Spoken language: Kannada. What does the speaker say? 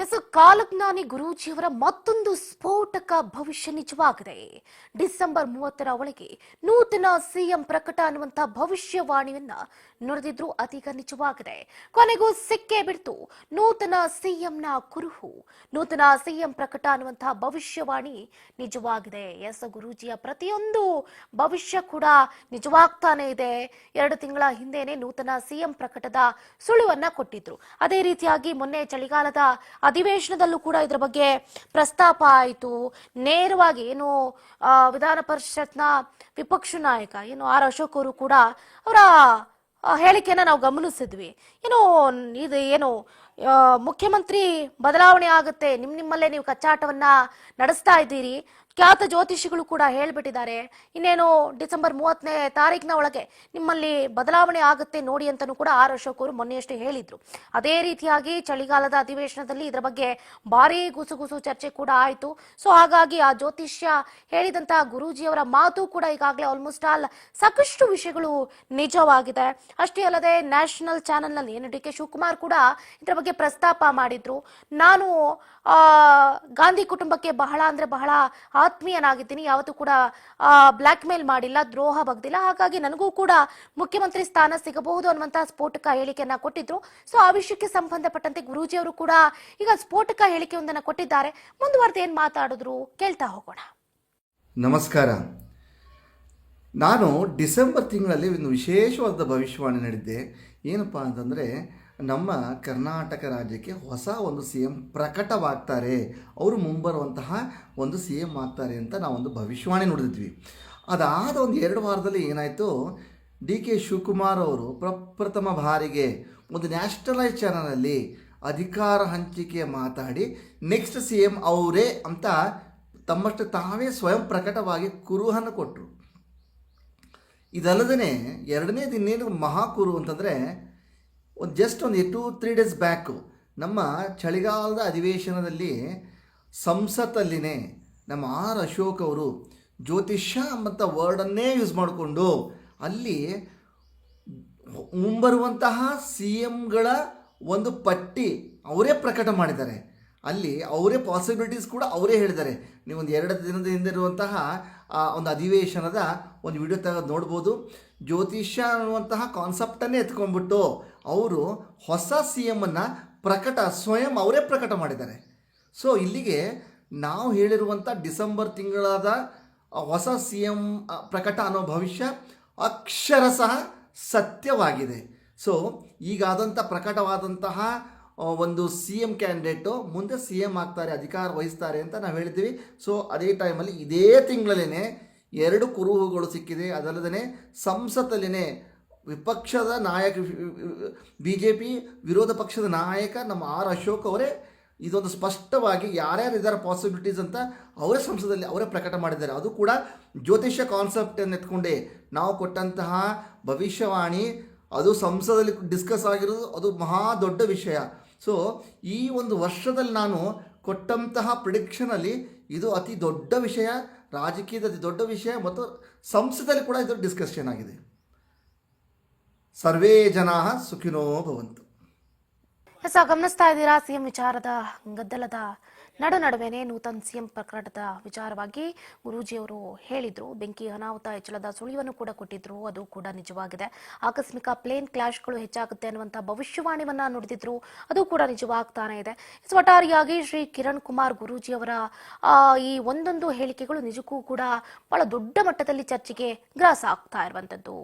ಎಸ್ ಕಾಲಜ್ಞಾನಿ ಗುರೂಜಿಯವರ ಮತ್ತೊಂದು ಸ್ಫೋಟಕ ಭವಿಷ್ಯ ನಿಜವಾಗಿದೆ. ಡಿಸೆಂಬರ್ ಮೂವತ್ತರ ಒಳಗೆ ನೂತನ ಸಿಎಂ ಪ್ರಕಟ ಅನ್ನುವಂತಹ ಭವಿಷ್ಯವಾಣಿಯನ್ನ ನುಡಿದಿದ್ರು ಅದೀಗ ನಿಜವಾಗಿದೆ. ಕೊನೆಗೂ ಸಿಕ್ಕೇ ಬಿಡ್ತು. ನೂತನ ಸಿಎಂನ ಕುರುಹು, ನೂತನ ಸಿಎಂ ಪ್ರಕಟ ಅನ್ನುವಂತಹ ಭವಿಷ್ಯವಾಣಿ ನಿಜವಾಗಿದೆ. ಎಸ್, ಗುರೂಜಿಯ ಪ್ರತಿಯೊಂದು ಭವಿಷ್ಯ ಕೂಡ ನಿಜವಾಗ್ತಾನೆ ಇದೆ. ಎರಡು ತಿಂಗಳ ಹಿಂದೆನೆ ನೂತನ ಸಿಎಂ ಪ್ರಕಟದ ಸುಳುವನ್ನ ಕೊಟ್ಟಿದ್ರು. ಅದೇ ರೀತಿಯಾಗಿ ಮೊನ್ನೆ ಚಳಿಗಾಲದ ಅಧಿವೇಶನದಲ್ಲೂ ಕೂಡ ಇದರ ಬಗ್ಗೆ ಪ್ರಸ್ತಾಪ ಆಯಿತು. ನೇರವಾಗಿ ಏನು ವಿಧಾನ ಪರಿಷತ್ನ ವಿಪಕ್ಷ ನಾಯಕ, ಏನು ಆರ್ ಅಶೋಕ್ ಕೂಡ ಅವರ ಹೇಳಿಕೆಯನ್ನ ನಾವು ಗಮನಿಸಿದ್ವಿ. ಏನು, ಇದು ಏನು ಮುಖ್ಯಮಂತ್ರಿ ಬದಲಾವಣೆ ಆಗುತ್ತೆ. ನಿಮ್ ನಿಮ್ಮಲ್ಲೇ ನೀವು ಕಚ್ಚಾಟವನ್ನ ನಡೆಸ್ತಾ ಇದ್ದೀರಿ. ಖ್ಯಾತ ಜ್ಯೋತಿಷಿಗಳು ಕೂಡ ಹೇಳ್ಬಿಟ್ಟಿದ್ದಾರೆ. ಇನ್ನೇನು ಡಿಸೆಂಬರ್ ಮೂವತ್ತನೇ ತಾರೀಕಿನ ಒಳಗೆ ನಿಮ್ಮಲ್ಲಿ ಬದಲಾವಣೆ ಆಗುತ್ತೆ ನೋಡಿ ಅಂತಲೂ ಕೂಡ ಆರ್ ಅಶೋಕ್ ಅವರು ಮೊನ್ನೆಯಷ್ಟೇ ಹೇಳಿದ್ರು. ಅದೇ ರೀತಿಯಾಗಿ ಚಳಿಗಾಲದ ಅಧಿವೇಶನದಲ್ಲಿ ಇದರ ಬಗ್ಗೆ ಭಾರಿ ಗುಸುಗುಸು ಚರ್ಚೆ ಕೂಡ ಆಯಿತು. ಸೊ ಹಾಗಾಗಿ ಆ ಜ್ಯೋತಿಷ್ಯ ಹೇಳಿದಂತಹ ಗುರೂಜಿಯವರ ಮಾತು ಕೂಡ ಈಗಾಗಲೇ ಆಲ್ಮೋಸ್ಟ್ ಆಲ್ ಸಾಕಷ್ಟು ವಿಷಯಗಳು ನಿಜವಾಗಿದೆ. ಅಷ್ಟೇ ಅಲ್ಲದೆ ನ್ಯಾಷನಲ್ ಚಾನೆಲ್ನಲ್ಲಿ ಏನು ಡಿ ಕೆ ಶಿವಕುಮಾರ್ ಕೂಡ ಇದರ ಪ್ರಸ್ತಾಪ ಮಾಡಿದ್ರು. ನಾನು ಗಾಂಧಿ ಕುಟುಂಬಕ್ಕೆ ಬಹಳ ಅಂದ್ರೆ ಬಹಳ ಆತ್ಮೀಯನಾಗಿದ್ದೀನಿ. ಯಾವತ್ತೂ ಕೂಡ ಬ್ಲ್ಯಾಕ್ ಮೇಲ್ ಮಾಡಿಲ್ಲ, ದ್ರೋಹ ಬಗ್ದಿಲ್ಲ. ಹಾಗಾಗಿ ನನಗೂ ಕೂಡ ಮುಖ್ಯಮಂತ್ರಿ ಸ್ಥಾನ ಸಿಗಬಹುದು ಅನ್ನುವಂತಹ ಸ್ಫೋಟಕ ಹೇಳಿಕೆಯನ್ನ ಕೊಟ್ಟಿದ್ರು. ಸೊ ಆ ವಿಷಯಕ್ಕೆ ಸಂಬಂಧಪಟ್ಟಂತೆ ಗುರೂಜಿ ಅವರು ಕೂಡ ಈಗ ಸ್ಫೋಟಕ ಹೇಳಿಕೆಯೊಂದನ್ನು ಕೊಟ್ಟಿದ್ದಾರೆ. ಮುಂದುವರೆದು ಏನು ಮಾತಾಡಿದ್ರು ಕೇಳ್ತಾ ಹೋಗೋಣ. ನಮಸ್ಕಾರ. ನಾನು ಡಿಸೆಂಬರ್ ತಿಂಗಳಲ್ಲಿ ಒಂದು ವಿಶೇಷವಾದ ಭವಿಷ್ಯವಾಣಿ ನಡೆದಿದ್ದೆ. ಏನಪ್ಪ ಅಂತಂದರೆ ನಮ್ಮ ಕರ್ನಾಟಕ ರಾಜ್ಯಕ್ಕೆ ಹೊಸ ಒಂದು ಸಿ ಎಂ ಪ್ರಕಟವಾಗ್ತಾರೆ. ಅವರು ಮುಂಬರುವಂತಹ ಒಂದು ಸಿ ಎಂ ಆಗ್ತಾರೆ ಅಂತ ನಾವೊಂದು ಭವಿಷ್ಯವಾಣಿ ನೋಡಿದ್ವಿ. ಅದಾದ ಒಂದು ಎರಡು ವಾರದಲ್ಲಿ ಏನಾಯಿತು, ಡಿ ಕೆ ಶಿವಕುಮಾರ್ ಅವರು ಪ್ರಪ್ರಥಮ ಬಾರಿಗೆ ಒಂದು ನ್ಯಾಷನಲೈಸ್ ಚಾನಲಲ್ಲಿ ಅಧಿಕಾರ ಹಂಚಿಕೆ ಮಾತಾಡಿ ನೆಕ್ಸ್ಟ್ ಸಿ ಎಂ ಅವರೇ ಅಂತ ತಮ್ಮಷ್ಟು ತಾವೇ ಸ್ವಯಂ ಪ್ರಕಟವಾಗಿ ಕುರುಹನ್ನು ಕೊಟ್ಟರು ಇದಲ್ಲದೇ ಎರಡನೇ ಇನ್ನೇನು ಮಹಾಕುರು ಅಂತಂದರೆ ಒಂದು ಜಸ್ಟ್ ಒಂದು ಟು ತ್ರೀ ಡೇಸ್ ಬ್ಯಾಕು ನಮ್ಮ ಚಳಿಗಾಲದ ಅಧಿವೇಶನದಲ್ಲಿ ಸಂಸತ್ತಲ್ಲಿನೇ ನಮ್ಮ ಆರ್ ಅಶೋಕ್ ಅವರು ಜ್ಯೋತಿಷ್ಯ ಮತ್ತು ವರ್ಡನ್ನೇ ಯೂಸ್ ಮಾಡಿಕೊಂಡು ಅಲ್ಲಿ ಮುಂಬರುವಂತಹ ಸಿ ಎಮ್ಗಳ ಒಂದು ಪಟ್ಟಿ ಅವರೇ ಪ್ರಕಟ ಮಾಡಿದ್ದಾರೆ. ಅಲ್ಲಿ ಅವರೇ ಪಾಸಿಬಿಲಿಟೀಸ್ ಕೂಡ ಅವರೇ ಹೇಳಿದ್ದಾರೆ. ನೀವು ಒಂದು ಎರಡು ದಿನದ ಹಿಂದೆ ಇರುವಂತಹ ಒಂದು ಅಧಿವೇಶನದ ಒಂದು ವಿಡಿಯೋ ತೆಗೆದು ನೋಡ್ಬೋದು. ಜ್ಯೋತಿಷ್ಯ ಅನ್ನುವಂತಹ ಕಾನ್ಸೆಪ್ಟನ್ನೇ ಎತ್ಕೊಂಡ್ಬಿಟ್ಟು ಅವರು ಹೊಸ ಸಿ ಎಮ್ಮನ್ನು ಪ್ರಕಟ, ಸ್ವಯಂ ಅವರೇ ಪ್ರಕಟ ಮಾಡಿದ್ದಾರೆ. ಸೊ ಇಲ್ಲಿಗೆ ನಾವು ಹೇಳಿರುವಂಥ ಡಿಸೆಂಬರ್ ತಿಂಗಳಾದ ಹೊಸ ಸಿ ಎಂ ಪ್ರಕಟ ಅನ್ನೋ ಭವಿಷ್ಯ ಅಕ್ಷರಶಃ ಸತ್ಯವಾಗಿದೆ. ಸೊ ಈಗಾದಂಥ ಪ್ರಕಟವಾದಂತಹ ಒಂದು ಸಿ ಎಂ ಕ್ಯಾಂಡಿಡೇಟು ಮುಂದೆ ಸಿ ಎಂ ಆಗ್ತಾರೆ, ಅಧಿಕಾರ ವಹಿಸ್ತಾರೆ ಅಂತ ನಾವು ಹೇಳಿದ್ದೀವಿ. ಸೊ ಅದೇ ಟೈಮಲ್ಲಿ ಇದೇ ತಿಂಗಳಲ್ಲೇ ಎರಡು ಕುರುಹುಗಳು ಸಿಕ್ಕಿದೆ. ಅದಲ್ಲದೆ ಸಂಸತ್ತಲ್ಲಿನೇ ವಿಪಕ್ಷದ ನಾಯಕ ಬಿ ಜೆ ಪಿ ವಿರೋಧ ಪಕ್ಷದ ನಾಯಕ ನಮ್ಮ ಆರ್ ಅಶೋಕ್ ಅವರೇ. ಇದೊಂದು ಸ್ಪಷ್ಟವಾಗಿ ಯಾರ್ಯಾರು ಇದರ ಪಾಸಿಬಿಲಿಟೀಸ್ ಅಂತ ಅವರೇ ಸಂಸದಲ್ಲಿ ಅವರೇ ಪ್ರಕಟ ಮಾಡಿದ್ದಾರೆ. ಅದು ಕೂಡ ಜ್ಯೋತಿಷ್ಯ ಕಾನ್ಸೆಪ್ಟನ್ನು ಎತ್ಕೊಂಡೆ ನಾವು ಕೊಟ್ಟಂತಹ ಭವಿಷ್ಯವಾಣಿ, ಅದು ಸಂಸದಲ್ಲಿ ಡಿಸ್ಕಸ್ ಆಗಿರೋದು, ಅದು ಮಹಾ ದೊಡ್ಡ ವಿಷಯ. ಸೊ ಈ ಒಂದು ವರ್ಷದಲ್ಲಿ ನಾನು ಕೊಟ್ಟಂತಹ ಪ್ರಿಡಿಕ್ಷನಲ್ಲಿ ಇದು ಅತಿ ದೊಡ್ಡ ವಿಷಯ, ರಾಜಕೀಯದ ಅತಿ ದೊಡ್ಡ ವಿಷಯ ಮತ್ತು ಸಂಸದಲ್ಲಿ ಕೂಡ ಇದು ಡಿಸ್ಕಷನ್ ಆಗಿದೆ. ಸರ್ವೇ ಜನಾ ಸುಖಿನೋ ಭವಂತು. ಎಸ್ ಗಮನಿಸ್ತಾ ಇದ್ದೀರಾ? ಸಿಎಂ ವಿಚಾರದ ಗದ್ದಲದ ನಡು ನಡುವೆನೆ ನೂತನ ಸಿಎಂ ಪ್ರಕರಣದ ವಿಚಾರವಾಗಿ ಗುರೂಜಿಯವರು ಹೇಳಿದ್ರು. ಬೆಂಕಿ ಅನಾಹುತ ಹೆಚ್ಚಳದ ಸುಳಿವನ್ನು ಕೂಡ ಕೊಟ್ಟಿದ್ರು. ಅದು ಕೂಡ ನಿಜವಾಗಿದೆ. ಆಕಸ್ಮಿಕ ಪ್ಲೇನ್ ಕ್ಲಾಶ್ಗಳು ಹೆಚ್ಚಾಗುತ್ತೆ ಅನ್ನುವಂಥ ಭವಿಷ್ಯವಾಣಿವನ್ನ ನುಡಿದಿದ್ರು. ಅದು ಕೂಡ ನಿಜವಾಗ್ತಾನೆ ಇದೆ. ಸ್ವಟಾರಿಯಾಗಿ ಶ್ರೀ ಕಿರಣ್ ಕುಮಾರ್ ಗುರೂಜಿಯವರ ಈ ಒಂದೊಂದು ಹೇಳಿಕೆಗಳು ನಿಜಕ್ಕೂ ಕೂಡ ಬಹಳ ದೊಡ್ಡ ಮಟ್ಟದಲ್ಲಿ ಚರ್ಚೆಗೆ ಗ್ರಾಸ ಆಗ್ತಾ ಇರುವಂತದ್ದು